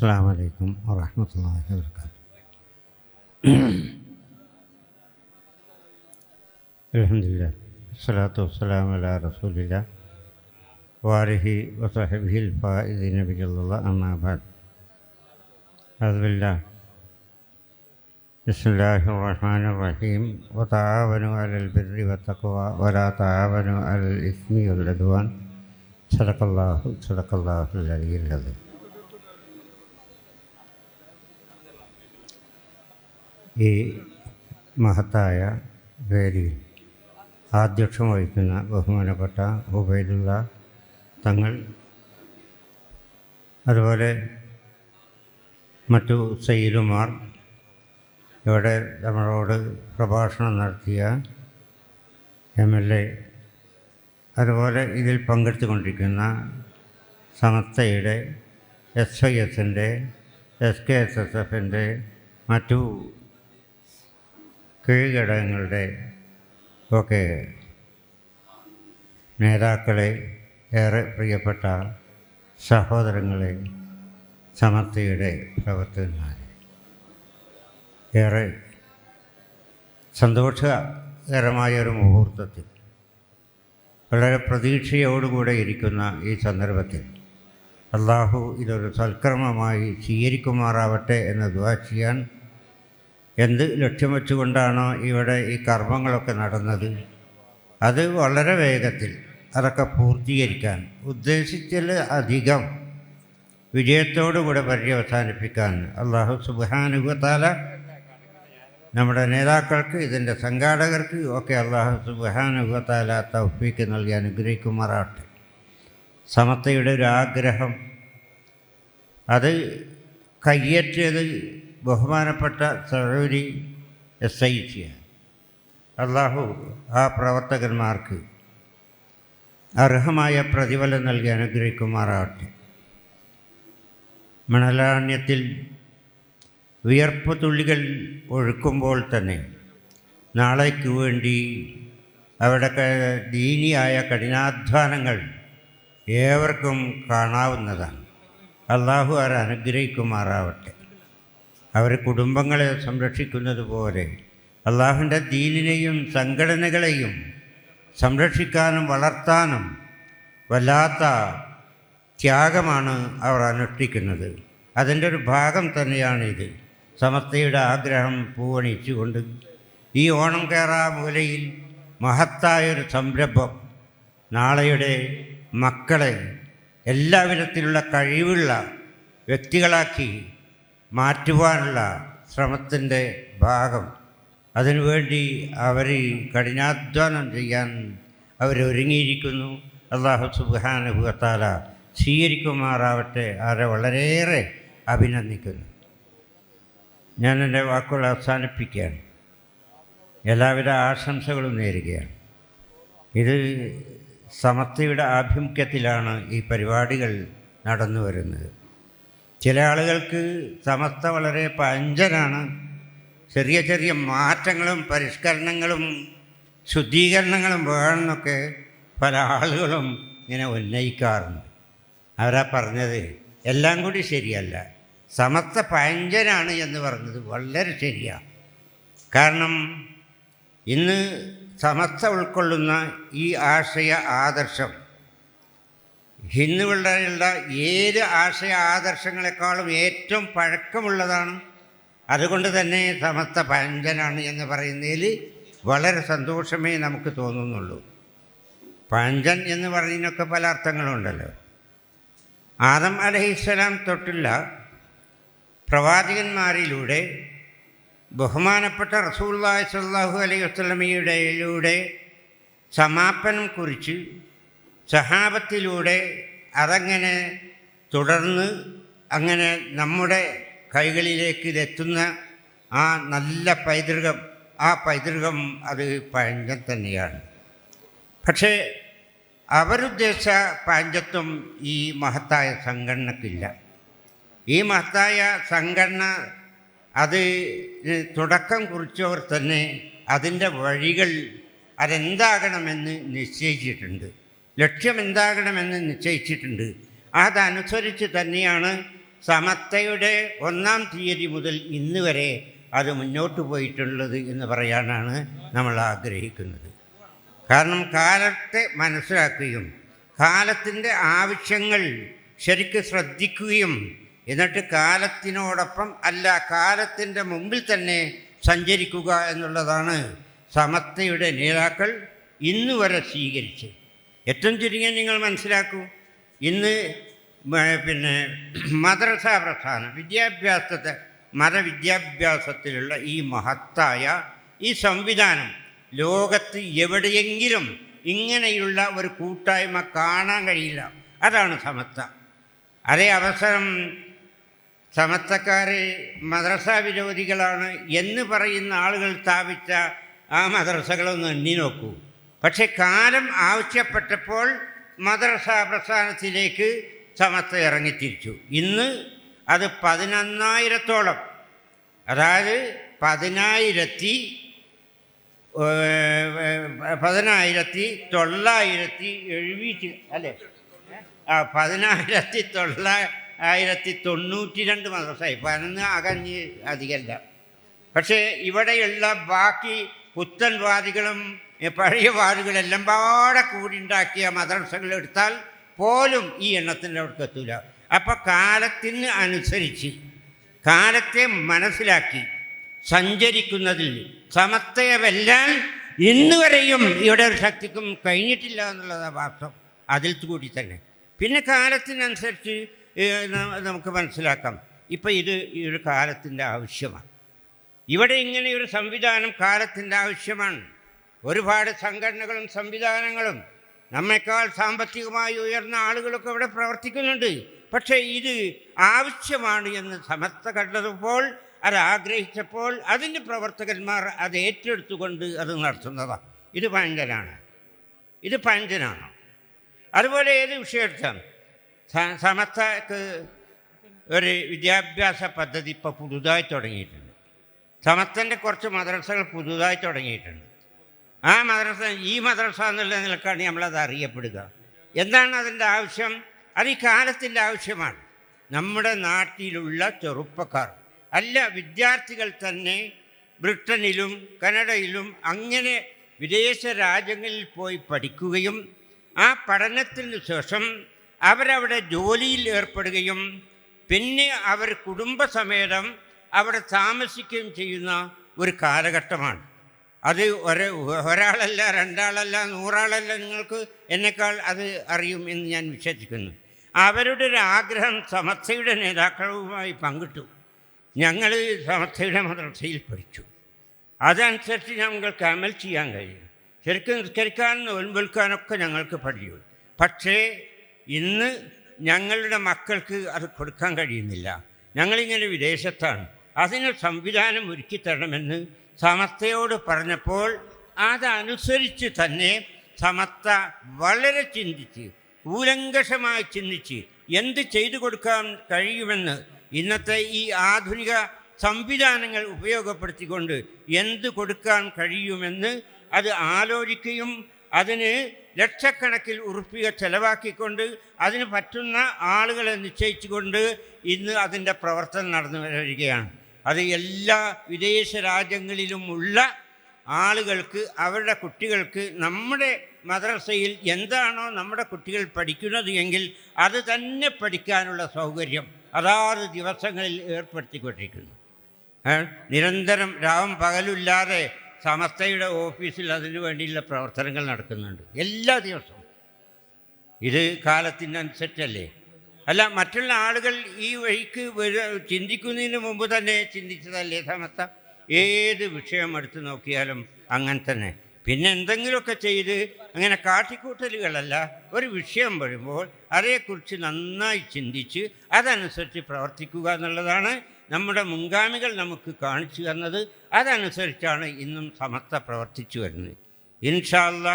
السلام عليكم ورحمة الله وبركاته. الحمد لله. الصلاة والسلام على رسول الله وآله وصحبه الفائزين بجل الله أما بعد. أعوذ بالله. بسم الله الرحمن الرحيم. وتعاونوا على البر والتقوى ولا تعاونوا على الإثم والعدوان. صدق الله صدق الله العلي العظيم. ഈ മഹത്തായ വേദിയിൽ ആധ്യക്ഷം വഹിക്കുന്ന ബഹുമാനപ്പെട്ട ഉബൈദുള്ള തങ്ങൾ അതുപോലെ മറ്റു സയ്യിദുമാർ ഇവിടെ നമ്മളോട് പ്രഭാഷണം നടത്തിയ എം എൽ എ അതുപോലെ ഇതിൽ പങ്കെടുത്തുകൊണ്ടിരിക്കുന്ന സമസ്തയുടെ എസ് ഐ എസിന്റെ എസ് കെ എസ് എസ് എഫിന്റെ മറ്റു കീഴ്ഘടകങ്ങളുടെ ഒക്കെ നേതാക്കളെ ഏറെ പ്രിയപ്പെട്ട സഹോദരങ്ങളെ സമർത്ഥിയുടെ പ്രവർത്തകന്മാരെ. ഏറെ സന്തോഷകരമായ ഒരു മുഹൂർത്തത്തിൽ വളരെ പ്രതീക്ഷയോടുകൂടെ ഇരിക്കുന്ന ഈ സന്ദർഭത്തിൽ അള്ളാഹു ഇതൊരു സൽക്രമമായി സ്വീകരിക്കുമാറാവട്ടെ എന്ന് ദുവാ ചെയ്യാൻ എന്ത് ലക്ഷ്യം വെച്ചുകൊണ്ടാണോ ഇവിടെ ഈ കർമ്മങ്ങളൊക്കെ നടന്നത്? അത് വളരെ വേഗത്തിൽ അതൊക്കെ പൂർത്തീകരിക്കാൻ ഉദ്ദേശിച്ചതിൽ അധികം വിജയത്തോടുകൂടെ പര്യവസാനിപ്പിക്കാൻ അള്ളാഹു സുബാനുഭത്താല നമ്മുടെ നേതാക്കൾക്ക് ഇതിന്റെ സംഘാടകർക്ക് ഒക്കെ അള്ളാഹു സുബാനുഭത്താല തൗഫീക്ക് നൽകി അനുഗ്രഹിക്കുമാറാട്ടെ സമത്തയുടെ ഒരു ആഗ്രഹം അത് കയ്യേറ്റിയത് ബഹുമാനപ്പെട്ട സഹോദരി എസ് ഐ സിയാണ് അള്ളാഹു ആ പ്രവർത്തകന്മാർക്ക് അർഹമായ പ്രതിഫലം നൽകി അനുഗ്രഹിക്കുമാറാവട്ടെ മണലാണ്യത്തിൽ വിയർപ്പ് തുള്ളികൾ ഒഴുക്കുമ്പോൾ തന്നെ നാളേക്ക് വേണ്ടി അവിടെ ദീനിയായ കഠിനാധ്വാനങ്ങൾ ഏവർക്കും കാണാവുന്നതാണ്. അള്ളാഹു അവർ അനുഗ്രഹിക്കുമാറാവട്ടെ. അവർ കുടുംബങ്ങളെ സംരക്ഷിക്കുന്നത് പോലെ അള്ളാഹുവിന്റെ ദീനിനെയും സംഘടനകളെയും സംരക്ഷിക്കാനും വളർത്താനും വല്ലാത്ത ത്യാഗമാണ് അവർ അനുഷ്ഠിക്കുന്നത്. അതിന്റെ ഒരു ഭാഗം തന്നെയാണിത്. സമസ്തയുടെ ആഗ്രഹം പൂവണിച്ചുകൊണ്ട് ഈ ഓണം കയറാ മൂലയിൽ മഹത്തായൊരു സംരംഭം. നാളെയുടെ മക്കളെ എല്ലാവിധത്തിലുള്ള കഴിവുള്ള വ്യക്തികളാക്കി മാറ്റുവാനുള്ള ശ്രമത്തിന്റെ ഭാഗം. അതിനുവേണ്ടി അവർ കഠിനാധ്വാനം ചെയ്യാൻ അവരൊരുങ്ങിയിരിക്കുന്നു. അള്ളാഹു സുബാനുഭവത്താല സ്വീകരിക്കുമാറാവട്ടെ അവരെ വളരെയേറെ അഭിനന്ദിക്കുന്നു. ഞാൻ എന്റെ വാക്കുകൾ അവസാനിപ്പിക്കുകയാണ്. എല്ലാവിധ ആശംസകളും നേരുകയാണ്. ഇത് സമത്വയുടെ ആഭിമുഖ്യത്തിലാണ് ഈ പരിപാടികൾ നടന്നു വരുന്നത് ചില ആളുകൾക്ക് സമസ്ത വളരെ പഞ്ചനാണ് ചെറിയ ചെറിയ മാറ്റങ്ങളും പരിഷ്കരണങ്ങളും ശുദ്ധീകരണങ്ങളും വേണമെന്നൊക്കെ പല ആളുകളും ഇങ്ങനെ ഉന്നയിക്കാറുണ്ട്. അവരാ പറഞ്ഞത് എല്ലാം കൂടി ശരിയല്ല. സമസ്ത പഞ്ചനാണ് എന്ന് പറഞ്ഞത് വളരെ ശരിയാണ് കാരണം ഇന്ന് സമസ്ത ഉൾക്കൊള്ളുന്ന ഈ ആശയ ആദർശം ഹിന്ദുക്കളുടെയുള്ള ഏത് ആശയ ആദർശങ്ങളെക്കാളും ഏറ്റവും പഴക്കമുള്ളതാണ്. അതുകൊണ്ട് തന്നെ സമസ്ത പഞ്ചനാണ് എന്ന് പറയുന്നതിൽ വളരെ സന്തോഷമേ നമുക്ക് തോന്നുന്നുള്ളൂ. പഞ്ചൻ എന്ന് പറയുന്നതിനൊക്കെ പല അർത്ഥങ്ങളുണ്ടല്ലോ. ആദം അലഹിസ്സലാം തൊട്ടുള്ള പ്രവാചകന്മാരിലൂടെ ബഹുമാനപ്പെട്ട റസൂല്ലാഹി സ്വല്ലാഹു അലൈഹി വസ്ലമിയുടെ സമാപനം കുറിച്ച് സഹാബത്തിലൂടെ അതങ്ങനെ തുടർന്ന് അങ്ങനെ നമ്മുടെ കൈകളിലേക്ക് ഇതെത്തുന്ന ആ നല്ല പൈതൃകം ആ പൈതൃകം അത് പഴഞ്ചൻ തന്നെയാണ്. പക്ഷേ അവരുദ്ദേശിച്ച പാഞ്ചത്വം ഈ മഹത്തായ സംഘടനക്കില്ല. ഈ മഹത്തായ സംഘടന അത് തുടക്കം കുറിച്ചവർ തന്നെ അതിന്റെ വഴികൾ അതെന്താകണമെന്ന് നിശ്ചയിച്ചിട്ടുണ്ട്. ലക്ഷ്യം എന്താകണമെന്ന് നിശ്ചയിച്ചിട്ടുണ്ട്. അതനുസരിച്ച് തന്നെയാണ് സമത്തയുടെ ഒന്നാം തീയതി മുതൽ ഇന്ന് വരെ അത് മുന്നോട്ട് പോയിട്ടുള്ളത് എന്ന് പറയാനാണ് നമ്മൾ ആഗ്രഹിക്കുന്നത്. കാരണം കാലത്തെ മനസ്സിലാക്കുകയും കാലത്തിന്റെ ആവശ്യങ്ങൾ ശരിക്ക് ശ്രദ്ധിക്കുകയും എന്നിട്ട് കാലത്തിനോടൊപ്പം അല്ല കാലത്തിന്റെ മുമ്പിൽ തന്നെ സഞ്ചരിക്കുക എന്നുള്ളതാണ് സമത്തയുടെ നേതാക്കൾ ഇന്ന് വരെ സ്വീകരിച്ച് ഏറ്റവും ചുരുങ്ങിയ നിങ്ങൾ മനസ്സിലാക്കൂ. ഇന്ന് പിന്നെ മദ്രസ പ്രസ്ഥാനം വിദ്യാഭ്യാസത്തെ മതവിദ്യാഭ്യാസത്തിലുള്ള ഈ മഹത്തായ ഈ സംവിധാനം ലോകത്ത് എവിടെയെങ്കിലും ഇങ്ങനെയുള്ള ഒരു കൂട്ടായ്മ കാണാൻ കഴിയില്ല. അതാണ് സമത്ത. അതേ അവസരം സമത്തക്കാർ മദ്രസ വിരോധികളാണ് എന്ന് പറയുന്ന ആളുകൾ സ്ഥാപിച്ച ആ മദ്രസകളൊന്ന് എണ്ണി നോക്കൂ. പക്ഷെ കാലം ആവശ്യപ്പെട്ടപ്പോൾ മദ്രസ പ്രസ്ഥാനത്തിലേക്ക് സമത്ത് ഇറങ്ങിത്തിരിച്ചു. ഇന്ന് അത് പതിനൊന്നായിരത്തോളം. അതായത് പതിനായിരത്തി പതിനായിരത്തി തൊള്ളായിരത്തി എഴുപത്തി അല്ലേ? ആ പതിനായിരത്തി തൊള്ളായിരത്തി തൊണ്ണൂറ്റി രണ്ട് മദ്രസായി. പതിനൊന്ന് അകഞ്ഞ് അധികമല്ല. പക്ഷേ ഇവിടെയുള്ള ബാക്കി പുത്തൻ വാദികളും ഏ, പഴയ വാർഡുകളെല്ലാം പാടെ കൂടി ഉണ്ടാക്കിയ മദ്രസകൾ എടുത്താൽ പോലും ഈ എണ്ണത്തിന്റെ അവിടേക്ക് എത്തൂല. അപ്പം കാലത്തിന് അനുസരിച്ച് കാലത്തെ മനസ്സിലാക്കി സഞ്ചരിക്കുന്നതിൽ സമത്വയെ വെല്ലാൻ ഇന്ന് വരെയും ഇവിടെ ഒരു ശക്തിക്കും കഴിഞ്ഞിട്ടില്ല എന്നുള്ളതാണ് വാസ്തവം. അതിൽ കൂടി തന്നെ. പിന്നെ കാലത്തിനനുസരിച്ച് നമുക്ക് മനസ്സിലാക്കാം. ഇപ്പം ഇത് ഈ ഒരു കാലത്തിന്റെ ആവശ്യമാണ്. ഇവിടെ ഇങ്ങനെ ഒരു സംവിധാനം കാലത്തിന്റെ ആവശ്യമാണ്. ഒരുപാട് സംഘടനകളും സംവിധാനങ്ങളും നമ്മേക്കാൾ സാമ്പത്തികമായി ഉയർന്ന ആളുകളൊക്കെ ഇവിടെ പ്രവർത്തിക്കുന്നുണ്ട്. പക്ഷേ ഇത് ആവശ്യമാണ് എന്ന് സമസ്ത കണ്ടപ്പോൾ അത് ആഗ്രഹിച്ചപ്പോൾ അതിന്റെ പ്രവർത്തകന്മാർ അത് ഏറ്റെടുത്തുകൊണ്ട് അത് നടത്തുന്നതാണ്. ഇത് പഞ്ചനാണ് ഇത് പഞ്ചനാണ് അതുപോലെ ഏത് വിഷയം എടുത്താൽ സമസ്തക്ക് ഒരു വിദ്യാഭ്യാസ പദ്ധതി ഇപ്പോൾ പുതുതായി തുടങ്ങിയിട്ടുണ്ട്. സമസ്തന്റെ കുറച്ച് മദ്രസകൾ പുതുതായി തുടങ്ങിയിട്ടുണ്ട്. ആ മദ്രസ ഈ മദ്രസ എന്നുള്ള നിലക്കാണ് നമ്മളത് അറിയപ്പെടുക. എന്താണ് അതിന്റെ ആവശ്യം? അത് ഈ കാലത്തിന്റെ ആവശ്യമാണ്. നമ്മുടെ നാട്ടിലുള്ള ചെറുപ്പക്കാർ അല്ല വിദ്യാർത്ഥികൾ തന്നെ ബ്രിട്ടനിലും കനഡയിലും അങ്ങനെ വിദേശ രാജ്യങ്ങളിൽ പോയി പഠിക്കുകയും ആ പഠനത്തിന് ശേഷം അവരവിടെ ജോലിയിൽ ഏർപ്പെടുകയും പിന്നെ അവർ കുടുംബസമേതം അവിടെ താമസിക്കുകയും ചെയ്യുന്ന ഒരു കാലഘട്ടമാണ്. അത് ഒരു ഒരാളല്ല രണ്ടാളല്ല നൂറാളല്ല നിങ്ങൾക്ക് എന്നെക്കാൾ അത് അറിയും എന്ന് ഞാൻ വിശ്വസിക്കുന്നു. അവരുടെ ഒരു ആഗ്രഹം സമസ്തയുടെ നേതാക്കളുമായി പങ്കിട്ടു. ഞങ്ങൾ സമസ്തയുടെ മദ്രസയിൽ പഠിച്ചു. അതനുസരിച്ച് ഞങ്ങൾക്ക് അമൽ ചെയ്യാൻ കഴിയും. ശരിക്കും നിസ്കരിക്കാൻ നോൻപൊൽക്കാനൊക്കെ ഞങ്ങൾക്ക് പഠിച്ചു പക്ഷേ ഇന്ന് ഞങ്ങളുടെ മക്കൾക്ക് അത് കൊടുക്കാൻ കഴിയുന്നില്ല. ഞങ്ങളിങ്ങനെ വിദേശത്താണ്. അതിന് സംവിധാനം ഒരുക്കി തരണമെന്ന് സമസ്തയോട് പറഞ്ഞപ്പോൾ അതനുസരിച്ച് തന്നെ സമസ്ത വളരെ ചിന്തിച്ച് ഊലങ്കഷമായി ചിന്തിച്ച് എന്ത് ചെയ്തു കൊടുക്കാൻ കഴിയുമെന്ന് ഇന്നത്തെ ഈ ആധുനിക സംവിധാനങ്ങൾ ഉപയോഗപ്പെടുത്തിക്കൊണ്ട് എന്ത് കൊടുക്കാൻ കഴിയുമെന്ന് അത് ആലോചിക്കുകയും അതിന് ലക്ഷക്കണക്കിൽ ഉറുപ്പിക ചെലവാക്കിക്കൊണ്ട് അതിന് പറ്റുന്ന ആളുകളെ നിശ്ചയിച്ചുകൊണ്ട് ഇന്ന് അതിന്റെ പ്രവർത്തനം നടന്നു വരികയാണ്. അത് എല്ലാ വിദേശ രാജ്യങ്ങളിലുമുള്ള ആളുകൾക്ക് അവരുടെ കുട്ടികൾക്ക് നമ്മുടെ മദ്രസയിൽ എന്താണോ നമ്മുടെ കുട്ടികൾ പഠിക്കുന്നത് എങ്കിൽ അത് തന്നെ പഠിക്കാനുള്ള സൗകര്യം അതാത് ദിവസങ്ങളിൽ ഏർപ്പെടുത്തിക്കൊണ്ടിരിക്കുന്നു. നിരന്തരം രാവും പകലില്ലാതെ സമസ്തയുടെ ഓഫീസിൽ അതിനു വേണ്ടിയുള്ള പ്രവർത്തനങ്ങൾ നടക്കുന്നുണ്ട് എല്ലാ ദിവസവും. ഇത് കാലത്തിനനുസരിച്ചല്ലേ? അല്ല മറ്റുള്ള ആളുകൾ ഈ വഴിക്ക് ചിന്തിക്കുന്നതിന് മുമ്പ് തന്നെ ചിന്തിച്ചതല്ലേ സമസ്ത? ഏത് വിഷയം എടുത്തു നോക്കിയാലും അങ്ങനെ തന്നെ. പിന്നെ എന്തെങ്കിലുമൊക്കെ ചെയ്ത് അങ്ങനെ കാട്ടിക്കൂട്ടലുകളല്ല. ഒരു വിഷയം വരുമ്പോൾ അതേക്കുറിച്ച് നന്നായി ചിന്തിച്ച് അതനുസരിച്ച് പ്രവർത്തിക്കുക എന്നുള്ളതാണ് നമ്മുടെ മുൻഗാമികൾ നമുക്ക് കാണിച്ചു തന്നത്. അതനുസരിച്ചാണ് ഇന്നും സമസ്ത പ്രവർത്തിച്ചു വരുന്നത്. ഇൻഷാല്ല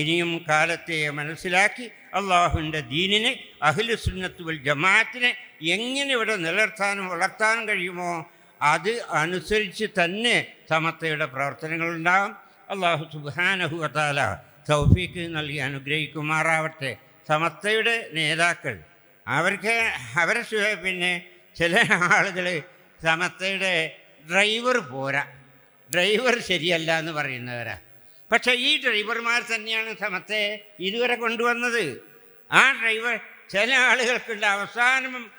ഇനിയും കാലത്തെ മനസ്സിലാക്കി അള്ളാഹുവിന്റെ ദീനിനെ അഖിലു സുന്നത്ത് ജമാഅത്തിനെ എങ്ങനെ ഇവിടെ നിലനിർത്താനും വളർത്താനും കഴിയുമോ അത് അനുസരിച്ച് തന്നെ സമത്തയുടെ പ്രവർത്തനങ്ങളുണ്ടാകും അള്ളാഹു സുബാനഹുവത്താല തൗഫീക്ക് നൽകി അനുഗ്രഹിക്കുമാറാവട്ടെ. സമത്തയുടെ നേതാക്കൾ അവർക്ക് അവരെ പിന്നെ ചില ആളുകൾ സമത്തയുടെ ഡ്രൈവർ പോരാ. ഡ്രൈവർ ശരിയല്ല എന്ന് പറയുന്നവരാ. പക്ഷേ ഈ ഡ്രൈവർമാർ തന്നെയാണ് സമത്തെ ഇതുവരെ കൊണ്ടുവന്നത്. ആ ഡ്രൈവർ ചില ആളുകൾക്കുള്ള അവസാനം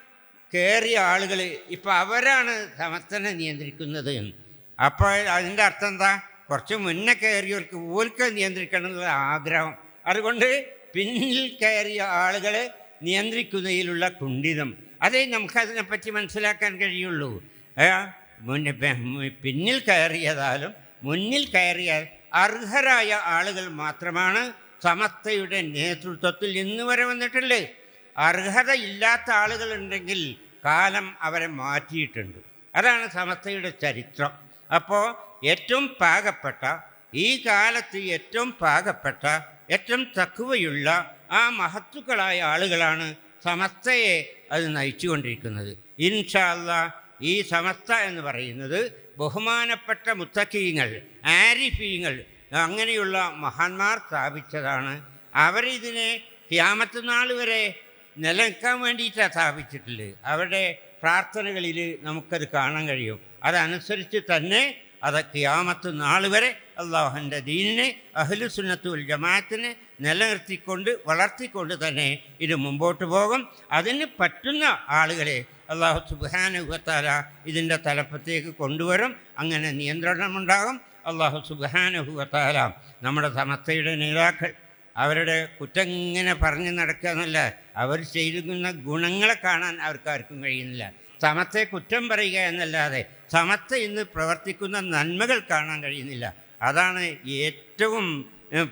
കയറിയ ആളുകൾ ഇപ്പോൾ അവരാണ് സമസ്തനെ നിയന്ത്രിക്കുന്നത് അപ്പോൾ അതിന്റെ അർത്ഥം എന്താ? കുറച്ച് മുന്നേ കയറിയവർക്ക് ഓൽക്ക് നിയന്ത്രിക്കണം എന്നുള്ള ആഗ്രഹം. അതുകൊണ്ട് പിന്നിൽ കയറിയ ആളുകളെ നിയന്ത്രിക്കുന്നതിലുള്ള കുണ്ഠിതം. അതേ നമുക്കതിനെപ്പറ്റി മനസ്സിലാക്കാൻ കഴിയുള്ളൂ. മുന്നിൽ മുന്നേ പിന്നിൽ കയറിയതാലും മുന്നിൽ കയറിയ അർഹരായ ആളുകൾ മാത്രമാണ് സമസ്തയുടെ നേതൃത്വത്തിൽ ഇന്ന് വരെ വന്നിട്ടുള്ളത്. അർഹതയില്ലാത്ത ആളുകളുണ്ടെങ്കിൽ കാലം അവരെ മാറ്റിയിട്ടുണ്ട്. അതാണ് സമസ്തയുടെ ചരിത്രം. അപ്പോൾ ഏറ്റവും പാകപ്പെട്ട ഈ കാലത്ത് ഏറ്റവും പാകപ്പെട്ട ഏറ്റവും തക്കുവയുള്ള ആ മഹത്തുക്കളായ ആളുകളാണ് സമസ്തയെ അത് നയിച്ചുകൊണ്ടിരിക്കുന്നത്. ഇൻഷാല്ല ഈ സമസ്ത എന്ന് പറയുന്നത് ബഹുമാനപ്പെട്ട മുത്തക്കീങ്ങൾ ആരിഫീങ്ങൾ അങ്ങനെയുള്ള മഹാന്മാർ സ്ഥാപിച്ചതാണ്. അവരിതിനെ ക്യാമത്ത് നാൾ വരെ നിലനിൽക്കാൻ വേണ്ടിയിട്ടാണ് സ്ഥാപിച്ചിട്ടുള്ളത്. അവരുടെ പ്രാർത്ഥനകളിൽ നമുക്കത് കാണാൻ കഴിയും. അതനുസരിച്ച് തന്നെ അത് ക്യാമത്ത് നാൾ വരെ അള്ളാഹുന്റെ ദീനിനെ അഹ്ലുസുന്നത്തുൽ ജമാഅത്തിനെ നിലനിർത്തിക്കൊണ്ട് വളർത്തിക്കൊണ്ട് തന്നെ ഇത് മുമ്പോട്ട് പോകും. അതിന് പറ്റുന്ന ആളുകളെ അള്ളാഹു സുബാനുഹത്താല ഇതിന്റെ തലപ്പത്തേക്ക് കൊണ്ടുവരും. അങ്ങനെ നിയന്ത്രണമുണ്ടാകും. അള്ളാഹു സുബാനുഹത്താല നമ്മുടെ സമസ്തയുടെ നേതാക്കൾ അവരുടെ കുറ്റം ഇങ്ങനെ പറഞ്ഞു നടക്കുക എന്നല്ല അവർ ചെയ്തിരിക്കുന്ന ഗുണങ്ങളെ കാണാൻ അവർക്കാർക്കും കഴിയുന്നില്ല. സമത്തെ കുറ്റം പറയുക എന്നല്ലാതെ സമത്ത ഇന്ന് പ്രവർത്തിക്കുന്ന നന്മകൾ കാണാൻ കഴിയുന്നില്ല. അതാണ് ഏറ്റവും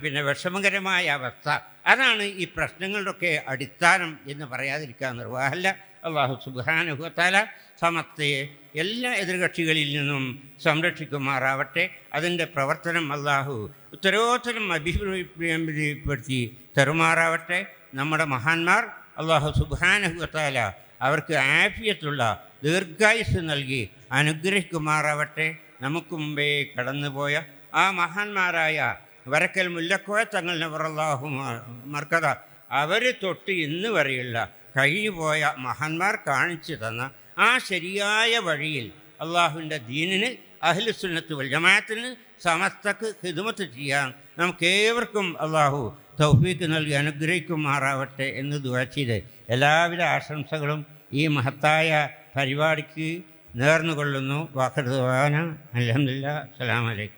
പിന്നെ വിഷമകരമായ അവസ്ഥ. അതാണ് ഈ പ്രശ്നങ്ങളുടെയൊക്കെ അടിസ്ഥാനം എന്ന് പറയാതിരിക്കാൻ നിർവാഹമല്ല. അള്ളാഹു സുബാനുഹത്താല സമത്തയെ എല്ലാ എതിർകക്ഷികളിൽ നിന്നും സംരക്ഷിക്കുമാറാവട്ടെ. അതിന്റെ പ്രവർത്തനം അള്ളാഹു ഉത്തരോത്തരം അഭിപ്രായപ്പെടുത്തി തരുമാറാവട്ടെ. നമ്മുടെ മഹാന്മാർ അള്ളാഹു സുബാനുഹത്താല അവർക്ക് ആഫിയത്തുള്ള ദീർഘായുസ് നൽകി അനുഗ്രഹിക്കുമാറാവട്ടെ. നമുക്ക് മുമ്പേ കടന്നുപോയ ആ മഹാന്മാരായ വരക്കൽ മുല്ലക്കോയ തങ്ങൾ നവറല്ലാഹു മർക്കഥ അവർ തൊട്ട് ഇന്ന് വരെയുള്ള കഴിഞ്ഞുപോയ മഹാന്മാർ കാണിച്ചു തന്ന ആ ശരിയായ വഴിയിൽ അള്ളാഹുവിന്റെ ദീനിന് അഹ്ലുസുന്നത്ത് വൽ ജമാഅത്തിന് സമസ്തക്ക് ഹിദമത്ത് ചെയ്യാൻ നമുക്കേവർക്കും അള്ളാഹു തൗഫീക്ക് നൽകി അനുഗ്രഹിക്കുമാറാവട്ടെ എന്ന് ദുവാ ചെയ്ത് എല്ലാവിധ ആശംസകളും ഈ മഹത്തായ പരിപാടിക്ക് നേർന്നുകൊള്ളുന്നു. വാക്കടുവാന അലഹമില്ല അസ്സലാമലൈക്കും